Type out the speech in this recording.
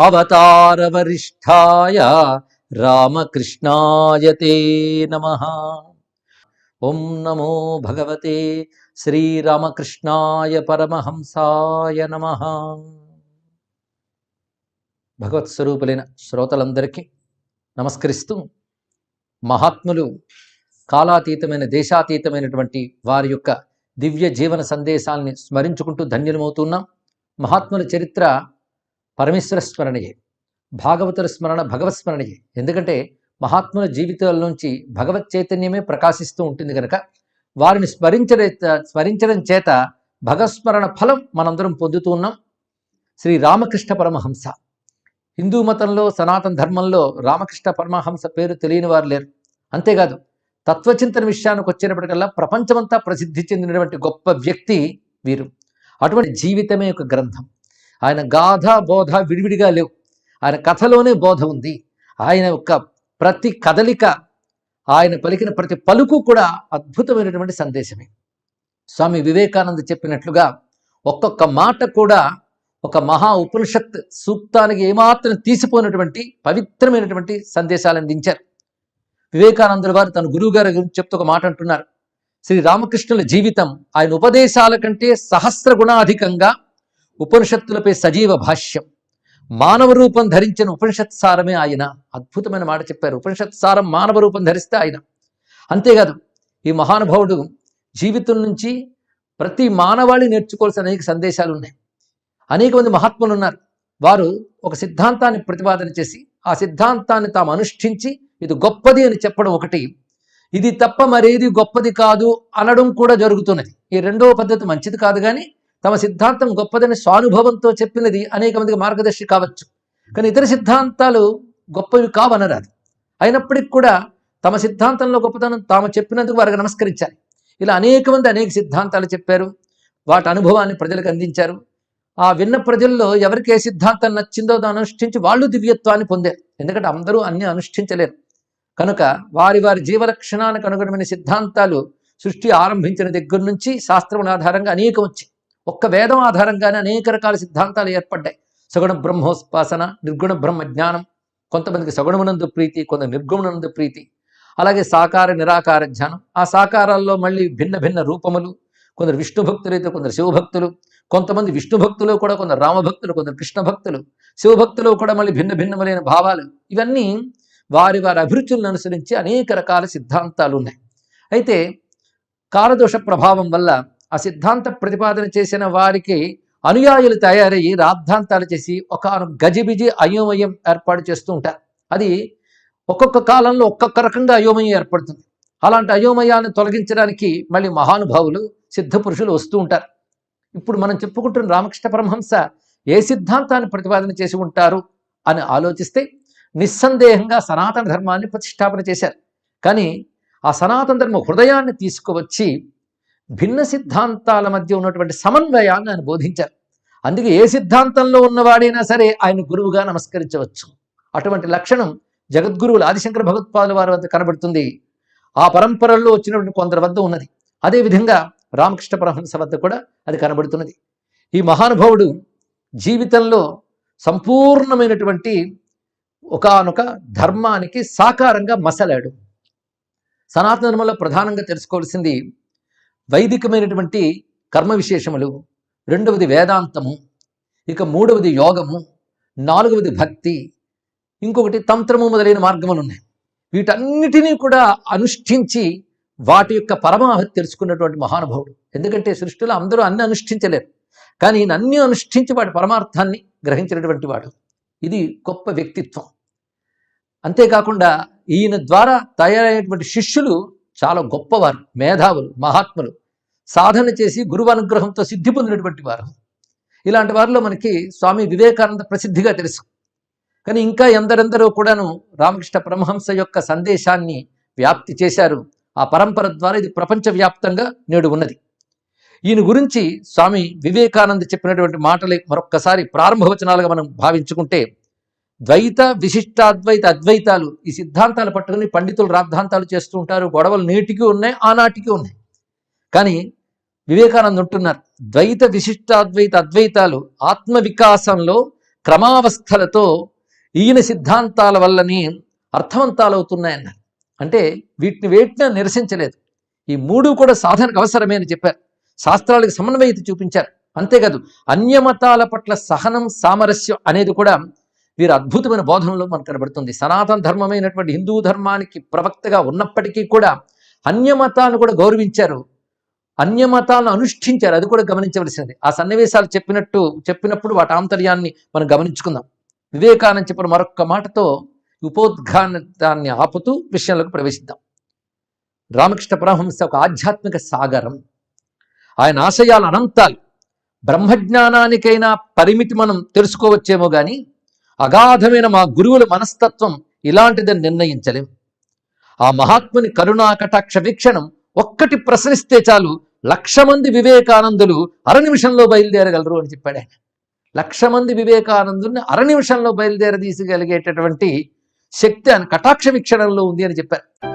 అవతారవరిష్టాయ రామకృష్ణాయ తే నమ. ఓం నమో భగవతే శ్రీరామకృష్ణాయ పరమహంసాయ నమ. భగవత్ స్వరూపులైన శ్రోతలందరికీ నమస్కరిస్తూ మహాత్ములు కాలాతీతమైన దేశాతీతమైనటువంటి వారి యొక్క దివ్య జీవన సందేశాల్ని స్మరించుకుంటూ ధన్యులమవుతున్నాం మహాత్ముల చరిత్ర పరమేశ్వర స్మరణయే భాగవతుల స్మరణ భగవత్ స్మరణయే. ఎందుకంటే మహాత్ముల జీవితాల నుంచి భగవత్ చైతన్యమే ప్రకాశిస్తూ ఉంటుంది కనుక వారిని స్మరించడే స్మరించడం చేత భగస్మరణ ఫలం మనందరం పొందుతూ ఉన్నాం. శ్రీ రామకృష్ణ పరమహంస. హిందూ మతంలో సనాతన ధర్మంలో రామకృష్ణ పరమహంస పేరు తెలియని వారు లేరు. అంతేకాదు తత్వచింతన విషయానికి వచ్చినప్పటికల్లా ప్రపంచమంతా ప్రసిద్ధి చెందినటువంటి గొప్ప వ్యక్తి వీరు. అటువంటి జీవితమే ఒక గ్రంథం. ఆయన గాథ బోధ విడివిడిగా లేవు. ఆయన కథలోనే బోధ ఉంది. ఆయన యొక్క ప్రతి కదలిక ఆయన పలికిన ప్రతి పలుకు కూడా అద్భుతమైనటువంటి సందేశమే. స్వామి వివేకానంద చెప్పినట్లుగా ఒక్కొక్క మాట కూడా ఒక మహా ఉపనిషత్ సూక్తానికి ఏమాత్రం తీసిపోయినటువంటి పవిత్రమైనటువంటి సందేశాలు అందించారు. వివేకానందుల వారు తన గురువు గారి గురించి చెప్తూ ఒక మాట అంటున్నారు. శ్రీ రామకృష్ణుల జీవితం ఆయన ఉపదేశాల కంటే సహస్ర గుణాధికంగా ఉపనిషత్తులపై సజీవ భాష్యం. మానవ రూపం ధరించిన ఉపనిషత్ సారమే ఆయన. అద్భుతమైన మాట చెప్పారు. ఉపనిషత్ సారం మానవ రూపం ధరిస్తే ఆయన. అంతేకాదు ఈ మహానుభావుడు జీవితం నుంచి ప్రతి మానవాళి నేర్చుకోవాల్సిన అనేక సందేశాలు ఉన్నాయి. అనేక మంది మహాత్ములు ఉన్నారు. వారు ఒక సిద్ధాంతాన్ని ప్రతిపాదన చేసి ఆ సిద్ధాంతాన్ని తాము అనుష్ఠించి ఇది గొప్పది అని చెప్పడం ఒకటి. ఇది తప్ప మరేది గొప్పది కాదు అనడం కూడా జరుగుతున్నది. ఈ రెండవ పద్ధతి మంచిది కాదు కానీ తమ సిద్ధాంతం గొప్పదని స్వానుభవంతో చెప్పినది అనేక మందికి మార్గదర్శి కావచ్చు. కానీ ఇతర సిద్ధాంతాలు గొప్పవి కావనరాదు. అయినప్పటికీ కూడా తమ సిద్ధాంతంలో గొప్పతనం తాము చెప్పినందుకు వారికి నమస్కరించాలి. ఇలా అనేక మంది అనేక సిద్ధాంతాలు చెప్పారు. వాటి అనుభవాన్ని ప్రజలకు అందించారు. ఆ విన్న ప్రజల్లో ఎవరికి ఏ సిద్ధాంతం నచ్చిందో దాన్ని అనుష్ఠించి వాళ్ళు దివ్యత్వాన్ని పొందారు. ఎందుకంటే అందరూ అన్ని అనుష్ఠించలేరు. కనుక వారి వారి జీవలక్షణానికి అనుగుణమైన సిద్ధాంతాలు సృష్టి ఆరంభించిన దగ్గర నుంచి శాస్త్రం ఆధారంగా అనేకం వచ్చాయి. ఒక్క వేదం ఆధారంగానే అనేక రకాల సిద్ధాంతాలు ఏర్పడ్డాయి. సగుణ బ్రహ్మోపాసన నిర్గుణ బ్రహ్మ జ్ఞానం కొంతమందికి సగుణమునందు ప్రీతి కొంత నిర్గుణమునందు ప్రీతి. అలాగే సాకార నిరాకార జ్ఞానం. ఆ సాకారాల్లో మళ్ళీ భిన్న భిన్న రూపములు కొందరు విష్ణు భక్తులు అయితే కొందరు శివభక్తులు కొంతమంది విష్ణు భక్తులు కూడా కొందరు రామభక్తులు కొందరు కృష్ణ భక్తులు శివభక్తులు కూడా మళ్ళీ భిన్న భిన్నములైన భావాలు. ఇవన్నీ వారి వారి అభిరుచులను అనుసరించి అనేక రకాల సిద్ధాంతాలు ఉన్నాయి. అయితే కాలదోష ప్రభావం వల్ల ఆ సిద్ధాంత ప్రతిపాదన చేసిన వారికి అనుయాయులు తయారయ్యి రాద్ధాంతాలు చేసి ఒక గజిబిజి అయోమయం ఏర్పాటు చేస్తూ ఉంటారు. అది ఒక్కొక్క కాలంలో ఒక్కొక్క రకంగా అయోమయం ఏర్పడుతుంది. అలాంటి అయోమయాన్ని తొలగించడానికి మళ్ళీ మహానుభావులు సిద్ధ పురుషులు వస్తూ ఉంటారు. ఇప్పుడు మనం చెప్పుకుంటున్న రామకృష్ణ పరమహంస ఏ సిద్ధాంతాన్ని ప్రతిపాదన చేసి ఉంటారు అని ఆలోచిస్తే నిస్సందేహంగా సనాతన ధర్మాన్ని ప్రతిష్టాపన చేశారు. కానీ ఆ సనాతన ధర్మ హృదయాన్ని తీసుకువచ్చి భిన్న సిద్ధాంతాల మధ్య ఉన్నటువంటి సమన్వయాన్ని ఆయన బోధించారు. అందుకే ఏ సిద్ధాంతంలో ఉన్నవాడైనా సరే ఆయన గురువుగా నమస్కరించవచ్చు. అటువంటి లక్షణం జగద్గురువులు ఆదిశంకర భగవత్పాదుల వారి వద్ద కనబడుతుంది. ఆ పరంపరల్లో వచ్చినటువంటి కొందరి వద్ద ఉన్నది. అదేవిధంగా రామకృష్ణ పరమహంస వద్ద కూడా అది కనబడుతున్నది. ఈ మహానుభావుడు జీవితంలో సంపూర్ణమైనటువంటి ఒకానొక ధర్మానికి సాకారంగా మసలాడు. సనాతన ధర్మంలో ప్రధానంగా తెలుసుకోవాల్సింది వైదికమైనటువంటి కర్మ విశేషములు రెండవది వేదాంతము ఇక మూడవది యోగము నాలుగవది భక్తి ఇంకొకటి తంత్రము మొదలైన మార్గములు ఉన్నాయి వీటన్నిటినీ కూడా అనుష్ఠించి వాటి యొక్క పరమావధి తెలుసుకున్నటువంటి మహానుభావుడు. ఎందుకంటే సృష్టిలో అందరూ అన్ని అనుష్ఠించలేరు. కానీ ఈయన అన్ని అనుష్ఠించి వాటి పరమార్థాన్ని గ్రహించినటువంటి వాడు. ఇది గొప్ప వ్యక్తిత్వం. అంతేకాకుండా ఈయన ద్వారా తయారైనటువంటి శిష్యులు చాలా గొప్పవారు మేధావులు మహాత్ములు. సాధన చేసి గురువు అనుగ్రహంతో సిద్ధి పొందినటువంటి వారు. ఇలాంటి వారిలో మనకి స్వామి వివేకానంద ప్రసిద్ధిగా తెలుసు. కానీ ఇంకా ఎందరెందరో కూడాను రామకృష్ణ పరమహంస యొక్క సందేశాన్ని వ్యాప్తి చేశారు. ఆ పరంపర ద్వారా ఇది ప్రపంచవ్యాప్తంగా నేడు ఉన్నది. ఈయన గురించి స్వామి వివేకానంద చెప్పినటువంటి మాటలు మరొక్కసారి ప్రారంభ వచనాలుగా మనం భావించుకుంటే ద్వైత విశిష్టాద్వైత అద్వైతాలు ఈ సిద్ధాంతాలు పట్టుకుని పండితులు రాద్ధాంతాలు చేస్తూ ఉంటారు. గొడవలు నేటికి ఉన్నాయి ఆనాటికి ఉన్నాయి. కానీ వివేకానంద ఉంటున్నారు. ద్వైత విశిష్టాద్వైత అద్వైతాలు ఆత్మ వికాసంలో క్రమావస్థలతో ఈయన సిద్ధాంతాల వల్లని అర్థవంతాలవుతున్నాయన్నారు. అంటే వీటిని వేటిని నిరసించలేదు. ఈ మూడు కూడా సాధనకు అవసరమే అని చెప్పారు. శాస్త్రాలకు సమన్వయత చూపించారు. అంతేకాదు అన్యమతాల పట్ల సహనం సామరస్యం అనేది కూడా వీరు అద్భుతమైన బోధనలో మనకు కనబడుతుంది. సనాతన ధర్మమైనటువంటి హిందూ ధర్మానికి ప్రవక్తగా ఉన్నప్పటికీ కూడా అన్యమతాలను కూడా గౌరవించారు అన్యమతాలను అనుష్ఠించారు. అది కూడా గమనించవలసినది. ఆ సన్నివేశాలు చెప్పినట్టు చెప్పినప్పుడు వాటి ఆంతర్యాన్ని మనం గమనించుకుందాం. వివేకానంద చెప్పిన మరొక మాటతో ఉపోద్ఘానాన్ని ఆపుతూ విషయంలోకి ప్రవేశిద్దాం. రామకృష్ణ పరమహంస ఒక ఆధ్యాత్మిక సాగరం. ఆయన ఆశయాలు అనంతాలు. బ్రహ్మజ్ఞానానికైనా పరిమితి మనం తెలుసుకోవచ్చేమో కానీ అగాధమైన మా గురువుల మనస్తత్వం ఇలాంటిదని నిర్ణయించలేం. ఆ మహాత్ముని కరుణా కటాక్ష వీక్షణం ఒక్కటి ప్రశ్నిస్తే చాలు లక్ష మంది వివేకానందులు అర నిమిషంలో బయలుదేరగలరు అని చెప్పాడు ఆయన. లక్ష మంది వివేకానందుని అర నిమిషంలో బయలుదేరదీసగలిగేటటువంటి శక్తి ఆయన కటాక్ష వీక్షణంలో ఉంది అని చెప్పారు.